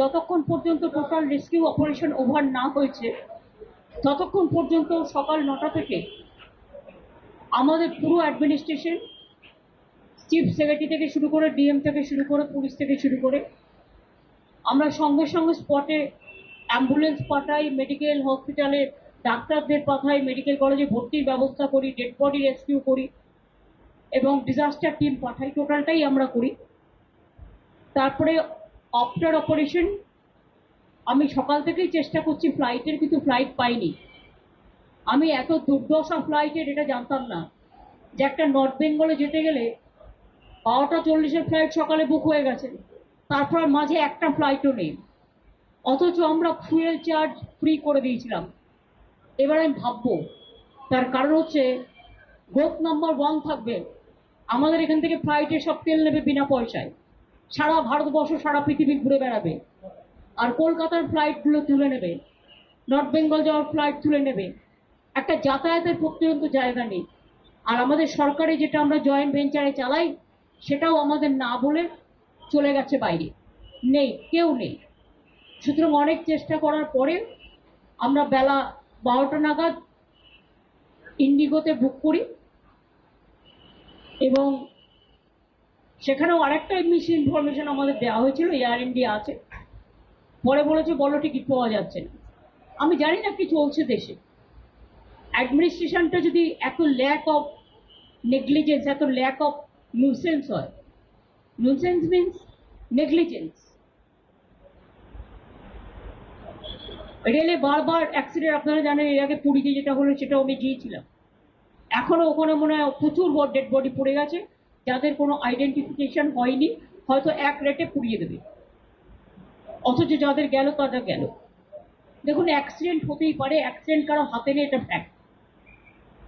যতক্ষণ পর্যন্ত total rescue operation over না হয়েছে, ততক্ষণ পর্যন্ত সকাল নটা থেকে আমাদের পুরো অ্যাডমিনিস্ট্রেশন চিফ সেক্রেটারি থেকে শুরু করে ডিএম থেকে শুরু করে পুলিশ থেকে শুরু করে আমরা সঙ্গে সঙ্গে স্পটে অ্যাম্বুলেন্স পাঠাই মেডিকেল হসপিটালে ডাক্তারদের পাঠাই মেডিকেল কলেজে ভর্তির ব্যবস্থা করি ডেড বডি রেস্কিউ করি এবং ডিজাস্টার টিম পাঠাই টোটালটাই আমরা করি। তারপরে আফটার অপারেশন আমি সকাল থেকেই চেষ্টা করছি ফ্লাইটের কিন্তু ফ্লাইট পাইনি। আমি এত দুর্দশা ফ্লাইটের এটা জানতাম না। যে একটা নর্থ বেঙ্গলে যেতে গেলে বারোটা চল্লিশের ফ্লাইট সকালে বুক হয়ে গেছে। তারপর মাঝে একটা ফ্লাইটও নেই। অথচ আমরা ফুয়েল চার্জ ফ্রি করে দিয়েছিলাম। এবার আমি ভাববো, তার কারণ হচ্ছে গ্রোথ নাম্বার ওয়ান থাকবে। আমাদের এখান থেকে ফ্লাইটে সব তেল নেবে বিনা পয়সায়। সারা ভারতবর্ষ, সারা পৃথিবী ঘুরে বেড়াবে। আর কলকাতার ফ্লাইটগুলো তুলে নেবে। নর্থ বেঙ্গল যাওয়ার ফ্লাইট তুলে নেবে। একটা যাতায়াতের পর্যন্ত জায়গা নেই। আর আমাদের সরকারি যেটা আমরা জয়েন্ট ভেঞ্চারে চালাই, সেটাও আমাদের না বলে চলে গেছে বাইরে। নেই, কেউ নেই। সুতরাং অনেক চেষ্টা করার পরে আমরা বেলা বারোটা নাগাদ ইন্ডিগোতে বুক করি। এবং সেখানেও আরেকটা মিস ইনফরমেশন আমাদের দেওয়া হয়েছিল এয়ার ইন্ডিয়া আছে। পরে বলেছে, বলো, টিকিট পাওয়া যাচ্ছে না। আমি জানি না কি চলছে দেশে। অ্যাডমিনিস্ট্রেশনটা যদি এত ল্যাক অফ নেগলিজেন্স এত ল্যাক অফ নিউসেন্স হয় নিউসেন্স মিনস নেগলিজেন্স রেলে বারবার অ্যাক্সিডেন্ট আপনারা জানেন, এর আগে পুরীতে যেটা হলো, সেটাও আমি গিয়েছিলাম। এখনও ওখানে মনে হয় প্রচুর ডেড বডি পড়ে গেছে। যাদের কোনো আইডেন্টিফিকেশন হয়নি, হয়তো এক রেটে পুড়িয়ে দেবে। অথচ যাদের গেল, তাদের গেল। দেখুন অ্যাক্সিডেন্ট হতেই পারে অ্যাক্সিডেন্ট কারও হাতে নেই, এটা ফ্যাক্ট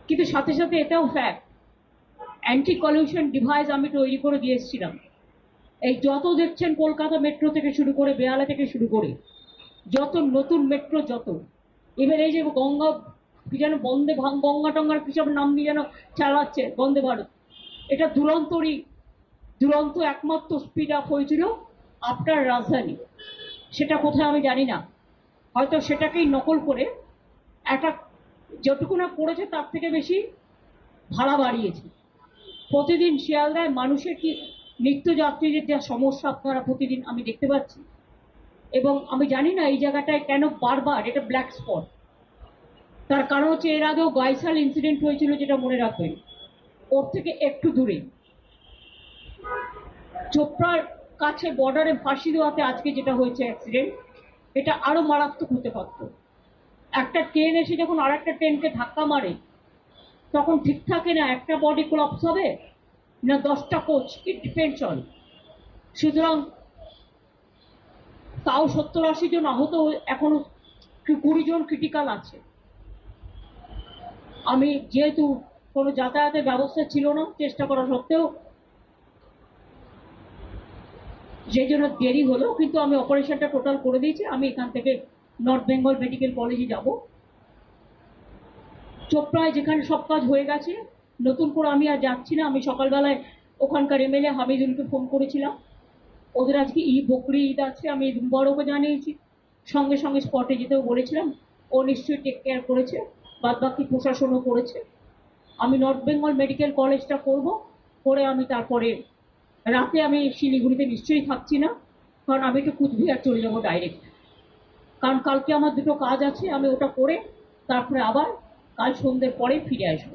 কিন্তু সাথে সাথে এটাও ফ্যাক্ট অ্যান্টি কলিউশন ডিভাইস আমি তৈরি করে দিয়ে এসেছিলাম। এই যত দেখছেন কলকাতা মেট্রো থেকে শুরু করে বেহালা থেকে শুরু করে, যত নতুন মেট্রো যত। এবার এই যে গঙ্গা, কি যেন বন্দে গঙ্গা টঙ্গার কি সব নাম নিয়ে যেন চালাচ্ছে, বন্দে ভারত। এটা দুরন্তরই, দুরন্ত একমাত্র স্পিড আপ হয়েছিল আপনার রাজধানী। সেটা কোথায় আমি জানি না। হয়তো সেটাকেই নকল করে একটা যতটুকু না করেছে তার থেকে বেশি ভাড়া বাড়িয়েছে। প্রতিদিন শিয়ালদায় মানুষের কি নিত্যযাত্রীদের যা সমস্যা আপনারা প্রতিদিন আমি দেখতে পাচ্ছি। এবং আমি জানি না এই জায়গাটায় কেন বারবার এটা ব্ল্যাক স্পট তার কারণ হচ্ছে এর আগেও গাইসাল ইনসিডেন্ট হয়েছিল যেটা মনে রাখবেন। ওর থেকে একটু দূরে। চোপড়ার কাছে বর্ডারে ফাঁসি দেওয়াতে আজকে যেটা হয়েছে অ্যাক্সিডেন্ট এটা আরও মারাত্মক হতে পারত। একটা ট্রেন এসে যখন আর একটা ট্রেনকে ধাক্কা মারে, তখন ঠিক থাকে না একটা বডি ক্লপস হবে না দশটা কোচ ইট ডিপেন্ডস অন সুতরাং তাও সত্তর আশি জন আহত এখনও কুড়ি জন ক্রিটিক্যাল আছে। আমি যেহেতু কোনো যাতায়াতের ব্যবস্থা ছিল না, চেষ্টা করা সত্ত্বেও। সেই জন্য দেরি হলো, কিন্তু আমি অপারেশনটা টোটাল করে দিয়েছি। আমি এখান থেকে নর্থ বেঙ্গল মেডিকেল কলেজে যাব। চোপড়ায় যেখানে সব কাজ হয়ে গেছে, নতুন করে আমি আর যাচ্ছি না। আমি সকালবেলায় ওখানকার এমএলএ হামিদুলকে ফোন করেছিলাম। ওদের আজকে ই বকরি ঈদ আছে, আমি বড়কে জানিয়েছি। সঙ্গে সঙ্গে স্পটে যেতেও বলেছিলাম। ও নিশ্চয়ই টেক কেয়ার করেছে বাদ বাকি প্রশাসনও করেছে। আমি নর্থ বেঙ্গল মেডিকেল কলেজটা করব। করে আমি তারপরে রাতে আমি শিলিগুড়িতে নিশ্চয়ই থাকছি না। কারণ আমি একটু কুচবিহার চলে যাব ডাইরেক্ট কারণ কালকে আমার দুটো কাজ আছে, আমি ওটা করে তারপরে আবার কাল সন্ধ্যের পরে ফিরে আসব।